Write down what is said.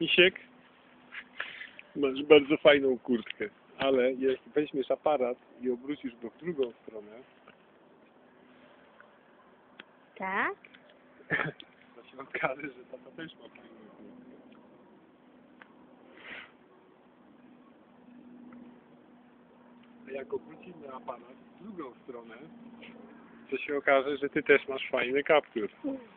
Misiek, masz bardzo fajną kurtkę, ale jeśli weźmiesz aparat i obrócisz go w drugą stronę, Tak? to się okaże, że tata też ma fajną kurtkę. A jak obrócimy aparat w drugą stronę, to się okaże, że ty też masz fajny kaptur. Mm.